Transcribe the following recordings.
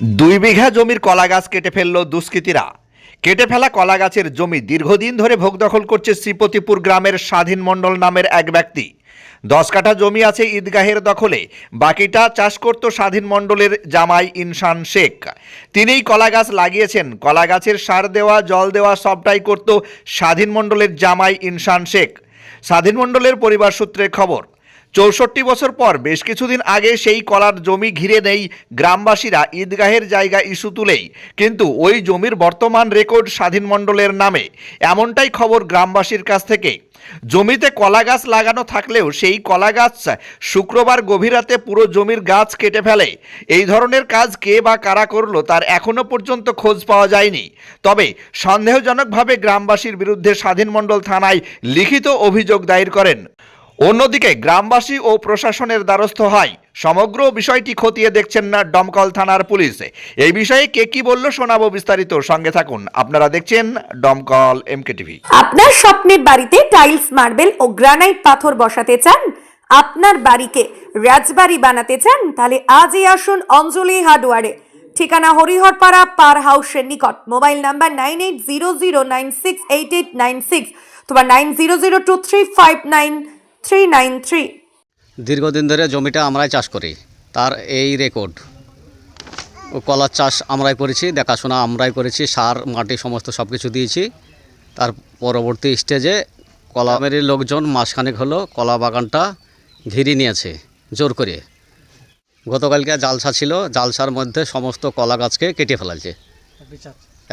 দুই বিঘা জমির কলা গাছ কেটে ফেলল দুষ্কৃতীরা। কেটে ফেলা কলা গাছের জমি দীর্ঘদিন ধরে ভোগ দখল করছে শ্রীপতিপুর গ্রামের স্বাধীন মণ্ডল নামের এক ব্যক্তি। দশ কাঠা জমি আছে ঈদগাহের দখলে, বাকিটা চাষ করত স্বাধীন মণ্ডলের জামাই ইনসান শেখ। তিনিই কলা গাছ লাগিয়েছেন কলা গাছের সার দেওয়া, জল দেওয়া সবটাই করত স্বাধীন মণ্ডলের জামাই ইনসান শেখ। স্বাধীন মণ্ডলের পরিবার সূত্রে খবর চৌষট্টি বছর পর বেশ কিছুদিন আগে সেই কলার জমি ঘিরে নেই গ্রামবাসীরা ঈদগাহের জায়গা ইস্যু তুলেই। কিন্তু ওই জমির বর্তমান রেকর্ড স্বাধীন মণ্ডলের নামে। এমনটাই খবর গ্রামবাসীর কাছ থেকে। জমিতে কলা গাছ লাগানো থাকলেও সেই কলা গাছ শুক্রবার গভীর রাতে পুরো জমির গাছ কেটে ফেলে। এই ধরনের কাজ কে বা কারা করল তার এখনও পর্যন্ত খোঁজ পাওয়া যায়নি। তবে সন্দেহজনকভাবে গ্রামবাসীর বিরুদ্ধে স্বাধীন মণ্ডল থানায় লিখিত অভিযোগ দায়ের করেন। অন্যদিকে গ্রামবাসী ও প্রশাসনের দ্বারস্থ হয়। সমগ্র বিষয়টি খতিয়ে দেখছেন না দমকল থানার পুলিশ। এই বিষয়ে কে কি বলল শোনাবো বিস্তারিত। সঙ্গে থাকুন। আপনারা দেখছেন দমকল এমকে টিভি আপনার স্বপ্নের বাড়িতে টাইলস, মার্বেল ও গ্রানাইট পাথর বসাতে চান? আপনার বাড়িকে রাজবাড়ি বানাতে চান? তাহলে আজই আসুন অঞ্জলি হার্ডওয়ারে। ঠিকানা হরিহরপাড়া পার হাউসের নিকট। Mobile number nine eight zero zero nine six eight eight nine six তোমার nine zero zero two three five nine three nine three দীর্ঘদিন ধরে জমিটা আমরাই চাষ করি, তার এই রেকর্ড কলার চাষ আমরাই করেছি, দেখাশোনা আমরাই করেছি, সার, মাটি সমস্ত সব কিছু দিয়েছি। তার পরবর্তী স্টেজে কলামেরই লোকজন মাসখানেক হলো কলা বাগানটা ঘিরে নিয়েছে, জোর করে। গতকালকে জালসা ছিল, জালসার মধ্যে সমস্ত কলা গাছকে কেটে ফেলাছে।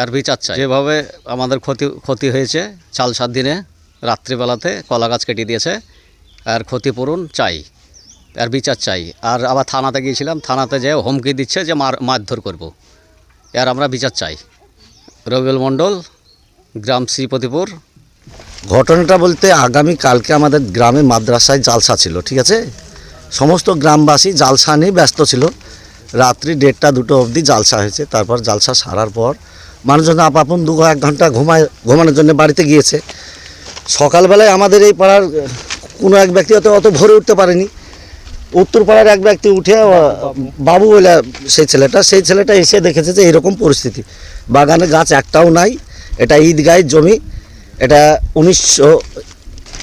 আর বিচার চাই। যেভাবে আমাদের ক্ষতি ক্ষতি হয়েছে, চালসার দিনে রাত্রিবেলাতে কলা গাছ কেটে দিয়েছে আর ক্ষতিপূরণ চাই, আর বিচার চাই। আর আবার থানাতে গিয়েছিলাম, থানাতে যেয়ে হুমকি দিচ্ছে যে মার মারধর করব। আর আমরা বিচার চাই। রবিউল মণ্ডল, গ্রাম শ্রীপতিপুর। ঘটনাটা বলতে আগামী কালকে আমাদের গ্রামে মাদ্রাসায় জালসা ছিল, ঠিক আছে? সমস্ত গ্রামবাসী জালসা নিয়ে ব্যস্ত ছিল। রাত্রি দেড়টা দুটো অবধি জালসা হয়েছে। তারপর জালসা সারার পর মানুষজন আপাপন দু এক ঘণ্টা ঘুমায় ঘুমানোর জন্য বাড়িতে গিয়েছে। সকালবেলায় আমাদের এই পাড়ার কোনো এক ব্যক্তি হয়তো অত ভরে উঠতে পারেনি। উত্তর পাড়ার এক ব্যক্তি উঠে বাবু বলে সেই ছেলেটা সেই ছেলেটা এসে দেখেছে যে এরকম পরিস্থিতি। বাগানে গাছ একটাও নাই এটা ঈদগাহের জমি। এটা উনিশশো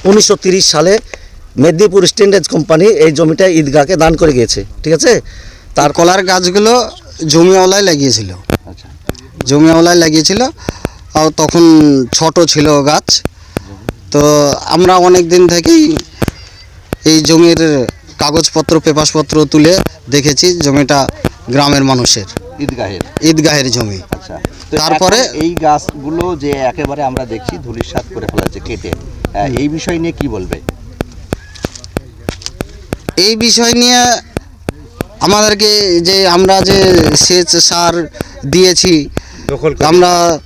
উনিশশো তিরিশ সালে মেদিনীপুর স্ট্যান্ডেজ কোম্পানি এই জমিটা ঈদগাহকে দান করে গিয়েছে। ঠিক আছে? তার কলার গাছগুলো জমিওয়ালায় লাগিয়েছিল। জমিওয়ালায় লাগিয়েছিল। আর তখন ছোট ছিল গাছ। তো আমরা অনেক দিন থেকেই এই জমির কাগজপত্র পেপাসপত্র তুলে দেখেছি জমিটা গ্রামের মানুষের। ঈদগাহের। ঈদগাহের জমি। আচ্ছা। তারপরে- এই গাছগুলো যে একেবারে আমরা দেখছি ধুলিসাৎ করে ফেলাচ্ছে কেটে এই বিষয় নিয়ে কি বলবে? এই বিষয় নিয়ে আমাদেরকে যে আমরা যে সেচ সার দিয়েছি আমরা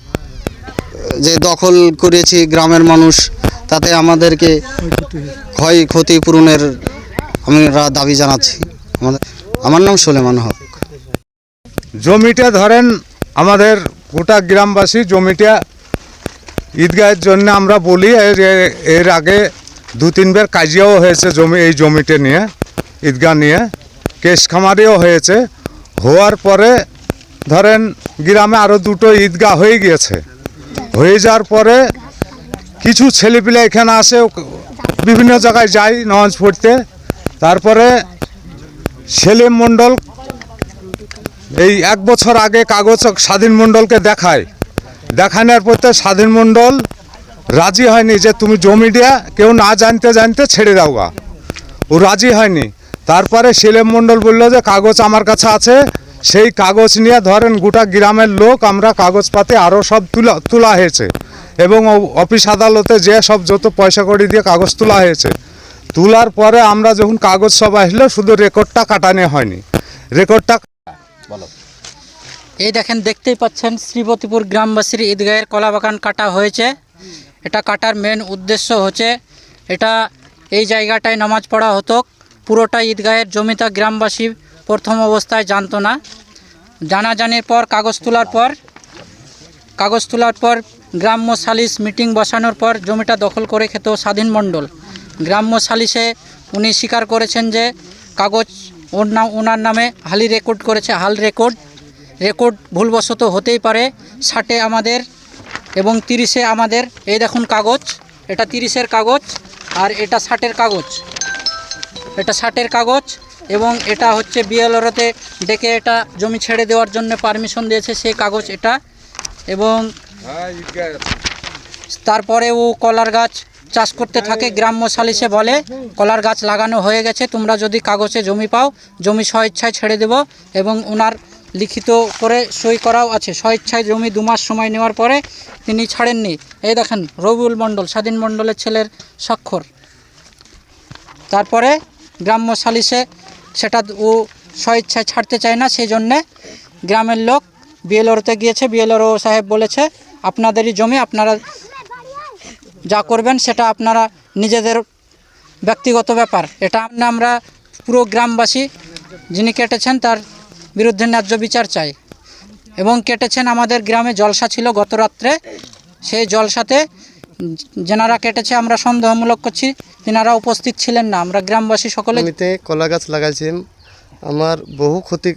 যে দখল করেছি গ্রামের মানুষ তাতে আমাদেরকে ক্ষয় ক্ষতি পূরণের আমরা দাবি জানাচ্ছি। আমাদের আমার নাম সোলেমান হক। জমিটা ধরেন আমাদের গোটা গ্রামবাসী জমিটা ঈদগাহের জন্য আমরা বলি এর আগে দু তিনবার কাজিয়াও হয়েছে জমি, এই জমিটা নিয়ে, ঈদগাহ নিয়ে। কেশ খামারিও হয়েছে। হওয়ার পরে ধরেন গ্রামে আরও দুটো ঈদগাহ হয়ে গিয়েছে। হয়ে যাওয়ার পরে কিছু ছেলেপিলে এখানে আসে বিভিন্ন জায়গায় যায় নামাজ পড়তে। তারপরে সেলিম মণ্ডল এই এক বছর আগে কাগজ স্বাধীন মণ্ডলকে দেখায়। দেখানোর পর স্বাধীন মণ্ডল রাজি হয়নি যে তুমি জমি দিয়া কেউ না জানতে জানতে ছেড়ে দাও গা ও রাজি হয়নি। তারপরে সেলেম মণ্ডল বলল যে কাগজ আমার কাছে আছে, সেই কাগজ নিয়ে ধরেন গোটা গ্রামের লোক আমরা কাগজ পাতে আরও সব তুলা, তোলা হয়েছে। এবং অফিস আদালতে যে সব যত পয়সা কড়ি দিয়ে কাগজ তোলা হয়েছে তোলার পরে আমরা যখন কাগজ সব আসলো শুধু রেকর্ডটা কাটানো হয়নি। রেকর্ডটা বলো। এই দেখেন দেখতেই পাচ্ছেন শ্রীপতিপুর গ্রামবাসীর ঈদগাহের কলা বাগান কাটা হয়েছে। এটা কাটার মেন উদ্দেশ্য হচ্ছে এটা এই জায়গাটায় নামাজ পড়া হতো পুরোটা ঈদগাহের জমিটা গ্রামবাসী প্রথম অবস্থায় জানতো না। জানাজানির পর কাগজ তোলার পর কাগজ তোলার পর গ্রাম্য সালিশ মিটিং বসানোর পর জমিটা দখল করে খেত স্বাধীন মণ্ডল। গ্রাম্য সালিশে উনি স্বীকার করেছেন যে কাগজ ওর নাম ওনার নামে হালি রেকর্ড করেছে, হাল রেকর্ড। রেকর্ড ভুলবশত হতেই পারে, ষাটে আমাদের এবং তিরিশে আমাদের। এই দেখুন কাগজ, এটা তিরিশের কাগজ আর এটা ষাটের কাগজ। এটা ষাটের কাগজ এবং এটা হচ্ছে বিএলআরতে ডেকে এটা জমি ছেড়ে দেওয়ার জন্য পারমিশন দিয়েছে সেই কাগজ এটা। এবং তারপরে ও কলার গাছ চাষ করতে থাকে, গ্রাম্য সালিসে বলে, কলার গাছ লাগানো হয়ে গেছে, তোমরা যদি কাগজে জমি পাও, জমি স্বইচ্ছায় ছেড়ে দেব এবং ওনার লিখিত করে সই করাও আছে। স্বইচ্ছায় জমি দু মাস সময় নেওয়ার পরে তিনি ছাড়েননি। এই দেখেন, রবিউল মণ্ডল, স্বাধীন মণ্ডলের ছেলের স্বাক্ষর। তারপরে গ্রাম্য সালিসে সেটা ও স্বইচ্ছায় ছাড়তে চায় না সেই জন্যে গ্রামের লোক বিএলওরতে গিয়েছে। বিএলওরও সাহেব বলেছে আপনাদেরই জমি, আপনারা যা করবেন সেটা আপনারা নিজেদের ব্যক্তিগত ব্যাপার। এটা আমরা পুরো গ্রামবাসী যিনি কেটেছেন তার বিরুদ্ধে ন্যায্য বিচার চাই। এবং কেটেছেন আমাদের গ্রামে জলসা ছিল গত রাত্রে। সেই জলসাতে যেনারা কেটেছে, আমরা সন্দেহমূলক করছি, তেনারা উপস্থিত ছিলেন না। আমরা গ্রামবাসী সকলে জমিতে কলা গাছ লাগাইছে আমার বহু ক্ষতি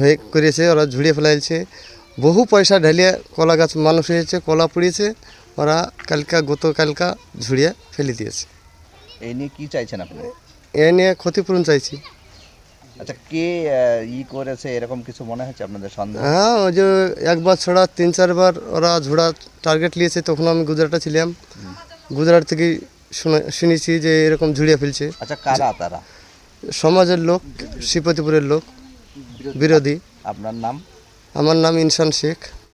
হয়ে করেছে, ওরা ঝুড়িয়ে ফেলাইছে। বহু পয়সা ঢালিয়ে কলা গাছ মানুষ হয়েছে কলা পুড়িয়েছে ওরা কালকা গতকালকা ঝুড়িয়ে ফেলে দিয়েছে। এই নিয়ে কি চাইছেন আপনি? এ নিয়ে ক্ষতিপূরণ চাইছি। আচ্ছা কে ই করেছে এরকম কিছু মনে হচ্ছে আপনাদের সন্দেহ? হ্যাঁ ওই যে একবার ছড়া তিন চারবার ওরা ঝোড়া টার্গেট নিয়েছে তখন আমি গুজরাটে ছিলাম। গুজরাট থেকে শুনে শুনেছি যে এরকম ঝুড়িয়ে ফেলছে। আচ্ছা কারা তারা? সমাজের লোক শ্রীপতিপুরের লোক বিরোধী। আপনার নাম? আমার নাম ইনসান শেখ।